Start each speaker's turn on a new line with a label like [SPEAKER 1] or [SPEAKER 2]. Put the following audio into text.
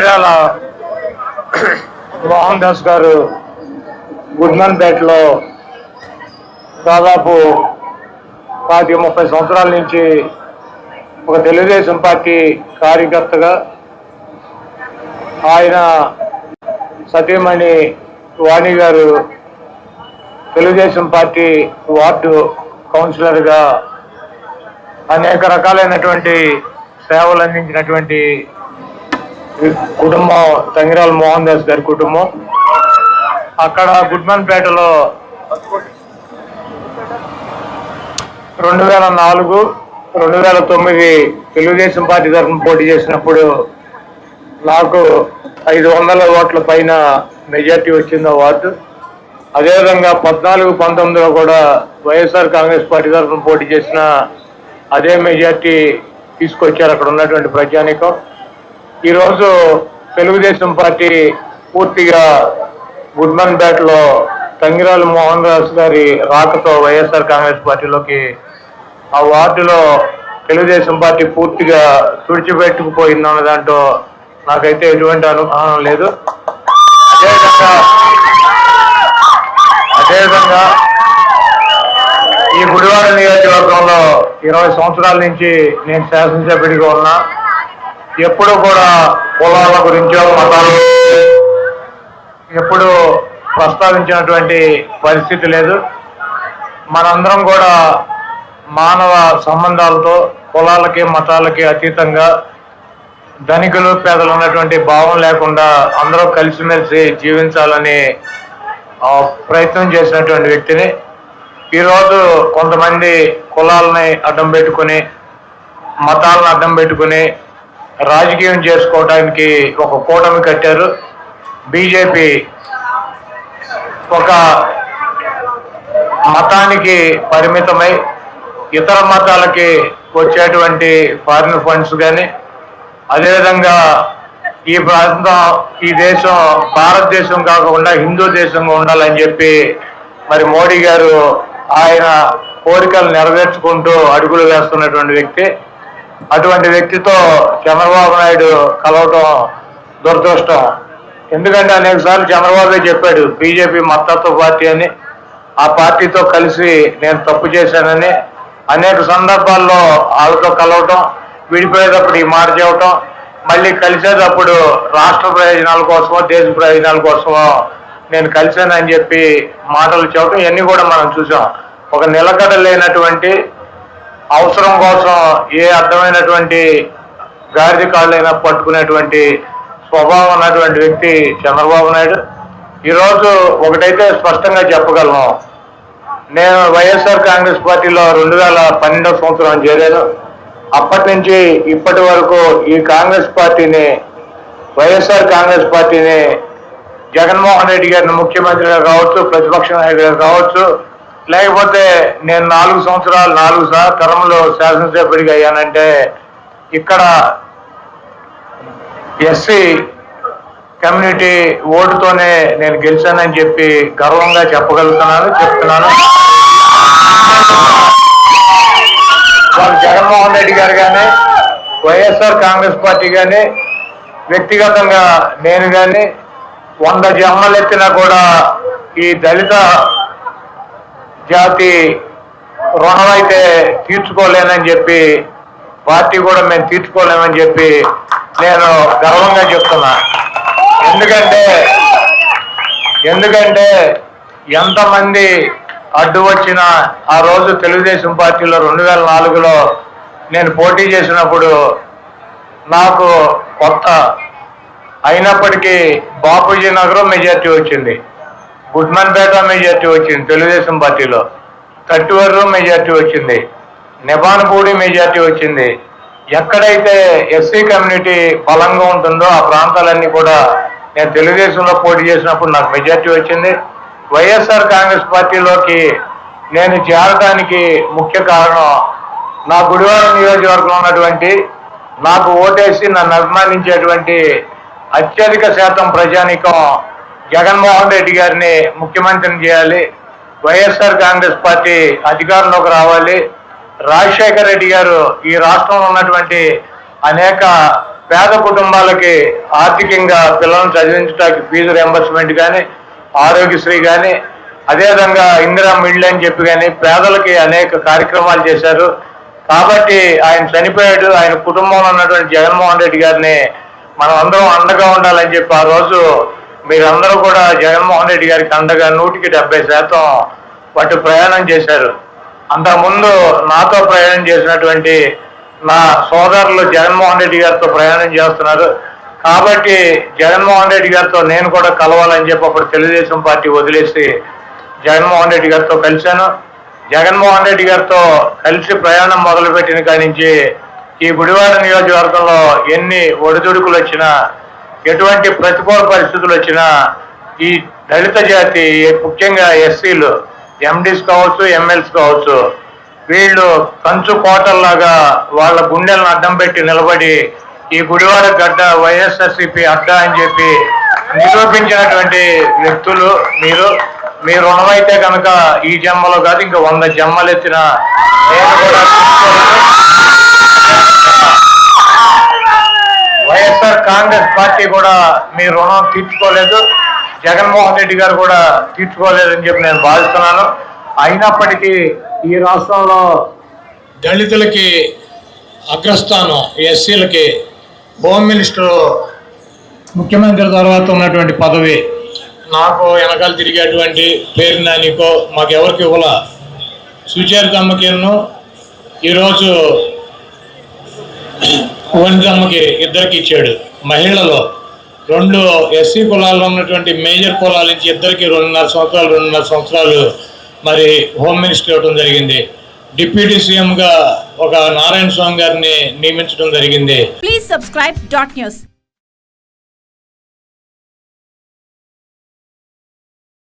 [SPEAKER 1] తంగిరాల మోహన్ దాస్ గారు గుడ్మన్పేటలో దాదాపు పాతి ముప్పై సంవత్సరాల నుంచి ఒక తెలుగుదేశం పార్టీ కార్యకర్తగా ఆయన సతీమణి వాణి గారు తెలుగుదేశం పార్టీ వార్డు కౌన్సిలర్గా అనేక రకాలైనటువంటి సేవలు అందించినటువంటి కుటుంబం తంగిరాల మోహన్ దాస్ గారి కుటుంబం. అక్కడ గుడ్మన్పేటలో రెండు వేల నాలుగు రెండు వేల తొమ్మిది తెలుగుదేశం పార్టీ తరఫున పోటీ చేసినప్పుడు నాకు ఐదు వందల ఓట్ల పైన మెజార్టీ వచ్చింది ఆ వార్డు. అదేవిధంగా పద్నాలుగు పంతొమ్మిదిలో కూడా వైఎస్ఆర్ కాంగ్రెస్ పార్టీ తరఫున పోటీ చేసిన అదే మెజార్టీ తీసుకొచ్చారు అక్కడ ఉన్నటువంటి ప్రజానికం. ఈరోజు తెలుగుదేశం పార్టీ పూర్తిగా గుడ్మన్పేటలో తంగిరాల మోహన్ దాస్ గారి రాకతో వైఎస్ఆర్ కాంగ్రెస్ పార్టీలోకి ఆ వార్డులో తెలుగుదేశం పార్టీ పూర్తిగా తుడిచిపెట్టుకుపోయిందన్న దాంట్లో నాకైతే ఎటువంటి అనుమానం లేదు. అదేవిధంగా అదేవిధంగా ఈ గుడివాడ నియోజకవర్గంలో ఇరవై సంవత్సరాల నుంచి నేను శాసనసభ్యుడిగా ఉన్నా. ఎప్పుడు కూడా కులాల గురించో మతాల ఎప్పుడు ప్రస్తావించినటువంటి పరిస్థితి లేదు. మనందరం కూడా మానవ సంబంధాలతో కులాలకి మతాలకి అతీతంగా ధనికులు పేదలు ఉన్నటువంటి భావం లేకుండా అందరూ కలిసిమెలిసి జీవించాలని ప్రయత్నం చేసినటువంటి వ్యక్తిని ఈరోజు కొంతమంది కులాలని అడ్డం పెట్టుకుని మతాలను అడ్డం పెట్టుకుని రాజకీయం చేసుకోవడానికి ఒక కూటమి కట్టారు. బీజేపీ ఒక మతానికి పరిమితమై ఇతర మతాలకి వచ్చేటువంటి ఫారిన్ ఫండ్స్ కానీ అదేవిధంగా ఈ ప్రాంతం ఈ దేశం భారతదేశం కాకుండా హిందూ దేశంగా ఉండాలని చెప్పి మరి మోడీ గారు ఆయన కోరికలు నెరవేర్చుకుంటూ అడుగులు వేస్తున్నటువంటి వ్యక్తి. అటువంటి వ్యక్తితో చంద్రబాబు నాయుడు కలవటం దురదృష్టం. ఎందుకంటే అనేక సార్లు చంద్రబాబు చెప్పాడు బీజేపీ మద్దతు పార్టీ అని. ఆ పార్టీతో కలిసి నేను తప్పు చేశానని. అనేక సందర్భాల్లో వాళ్ళతో కలవటం విడిపోయేటప్పుడు ఈ మాట చెప్పటం మళ్ళీ కలిసేటప్పుడు రాష్ట్ర ప్రయోజనాల కోసమో దేశ ప్రయోజనాల కోసమో నేను కలిశానని చెప్పి మాటలు చెప్పడం ఇవన్నీ కూడా మనం చూసాం. ఒక నిలకడ లేనటువంటి అవసరం కోసం ఏ అర్థమైనటువంటి గాడిద కాళ్ళైనా పట్టుకునేటువంటి స్వభావం ఉన్నటువంటి వ్యక్తి చంద్రబాబు నాయుడు. ఈరోజు ఒకటైతే స్పష్టంగా చెప్పగలను. నేను వైఎస్ఆర్ కాంగ్రెస్ పార్టీలో రెండు వేల పన్నెండవ సంవత్సరం చేరాను. అప్పటి నుంచి ఇప్పటి వరకు ఈ కాంగ్రెస్ పార్టీని వైఎస్ఆర్ కాంగ్రెస్ పార్టీని జగన్మోహన్ రెడ్డి గారిని ముఖ్యమంత్రిగా కావచ్చు ప్రతిపక్ష నాయకుడిగా కావచ్చు లేకపోతే నేను నాలుగు సంవత్సరాలు నాలుగు సార్ తరంలో శాసనసభ్యుడిగా అయ్యానంటే ఇక్కడ ఎస్సీ కమ్యూనిటీ ఓటుతోనే నేను గెలిచానని చెప్పి గర్వంగా చెప్పగలుగుతున్నాను చెప్తున్నాను. వాళ్ళు జగన్మోహన్ రెడ్డి గారు కానీ వైఎస్ఆర్ కాంగ్రెస్ పార్టీ కానీ వ్యక్తిగతంగా నేను కానీ వంద జన్మలు ఎత్తినా కూడా ఈ దళిత జాతి రుణం అయితే తీర్చుకోలేనని చెప్పి పార్టీ కూడా మేము తీర్చుకోలేమని చెప్పి నేను గర్వంగా చెప్తున్నా. ఎందుకంటే ఎందుకంటే ఎంతమంది అడ్డు వచ్చినా ఆ రోజు తెలుగుదేశం పార్టీలో రెండు వేల నాలుగులో నేను పోటీ చేసినప్పుడు నాకు కొత్త అయినప్పటికీ బాపూజీ నగరం మెజార్టీ వచ్చింది. గుడ్మన్పేట మెజార్టీ వచ్చింది తెలుగుదేశం పార్టీలో. కట్టువర్రు మెజార్టీ వచ్చింది నిబాన్పూడి మెజార్టీ వచ్చింది. ఎక్కడైతే ఎస్సీ కమ్యూనిటీ బలంగా ఉంటుందో ఆ ప్రాంతాలన్నీ కూడా నేను తెలుగుదేశంలో పోటీ చేసినప్పుడు నాకు మెజార్టీ వచ్చింది. వైఎస్ఆర్ కాంగ్రెస్ పార్టీలోకి నేను చేరడానికి ముఖ్య కారణం నా గుడివాడ నియోజకవర్గంలో ఉన్నటువంటి నాకు ఓటేసి నన్ను అభిమానించేటువంటి అత్యధిక శాతం ప్రజానికం జగన్మోహన్ రెడ్డి గారిని ముఖ్యమంత్రిని చేయాలి. వైఎస్ఆర్ కాంగ్రెస్ పార్టీ అధికారంలోకి రావాలి. రాజశేఖర్ రెడ్డి గారు ఈ రాష్ట్రంలో ఉన్నటువంటి అనేక పేద కుటుంబాలకి ఆర్థికంగా పిల్లలను చదివించడానికి ఫీజు రియంబర్స్మెంట్ కానీ ఆరోగ్యశ్రీ కానీ అదేవిధంగా ఇందిరా మిడ్ల్ అని చెప్పి కానీ పేదలకి అనేక కార్యక్రమాలు చేశారు. కాబట్టి ఆయన చనిపోయాడు. ఆయన కుటుంబంలో ఉన్నటువంటి జగన్మోహన్ రెడ్డి గారిని మనం అందరం అండగా ఉండాలని చెప్పి ఆ రోజు మీరందరూ కూడా జగన్మోహన్ రెడ్డి గారికి అండగా నూటికి డెబ్బై శాతం వాటి ప్రయాణం చేశారు. అంతకుముందు నాతో ప్రయాణం చేసినటువంటి నా సోదరులు జగన్మోహన్ రెడ్డి గారితో ప్రయాణం చేస్తున్నారు. కాబట్టి జగన్మోహన్ రెడ్డి గారితో నేను కూడా కలవాలని చెప్పి అప్పుడు తెలుగుదేశం పార్టీ వదిలేసి జగన్మోహన్ రెడ్డి గారితో కలిశాను. జగన్మోహన్ రెడ్డి గారితో కలిసి ప్రయాణం మొదలుపెట్టిన కానించి ఈ గుడివాడ నియోజకవర్గంలో ఎన్ని ఒడిదుడుకులు వచ్చినా ఎటువంటి ప్రతికూల పరిస్థితులు వచ్చినా ఈ దళిత జాతి ముఖ్యంగా ఎస్సీలు ఎండీస్ కావచ్చు ఎమ్మెల్స్ కావచ్చు వీళ్ళు కంచు కోటల్లాగా వాళ్ళ గుండెలను అడ్డం పెట్టి నిలబడి ఈ గుడివాడ గడ్డ వైఎస్ఆర్సీపీ అడ్డ అని చెప్పి నిరూపించినటువంటి వ్యక్తులు మీరు. మీ రుణమైతే కనుక ఈ జన్మలో కాదు ఇంకా వంద జన్మలు ఎత్తిన నేను కూడా వైఎస్ఆర్ కాంగ్రెస్ పార్టీ కూడా మీ రుణం తీర్చుకోలేదు. జగన్మోహన్ రెడ్డి గారు కూడా తీర్చుకోలేదని చెప్పి నేను భావిస్తున్నాను. అయినప్పటికీ ఈ రాష్ట్రంలో దళితులకి అగ్రస్థానం ఎస్సీలకి హోమ్ మినిస్టర్ ముఖ్యమంత్రి తర్వాత ఉన్నటువంటి పదవి నాకు వెనకాల తిరిగేటువంటి పేరు నానికో మాకెవరికి ఇవ్వాల. సుచరితమ్మకిను ఈరోజు వనితమ్మకి ఇద్దరికి ఇచ్చాడు. మహిళలో రెండు ఎస్సీ కులాల్లో ఉన్నటువంటి మేజర్ కులాల నుంచి ఇద్దరికి రెండున్నర సంవత్సరాలు రెండున్నర సంవత్సరాలు మరి హోమ్ మినిస్టర్ ఇవ్వడం జరిగింది. డిప్యూటీ సీఎంగా ఒక నారాయణ స్వామి గారిని నియమించడం జరిగింది.
[SPEAKER 2] Please subscribe dot news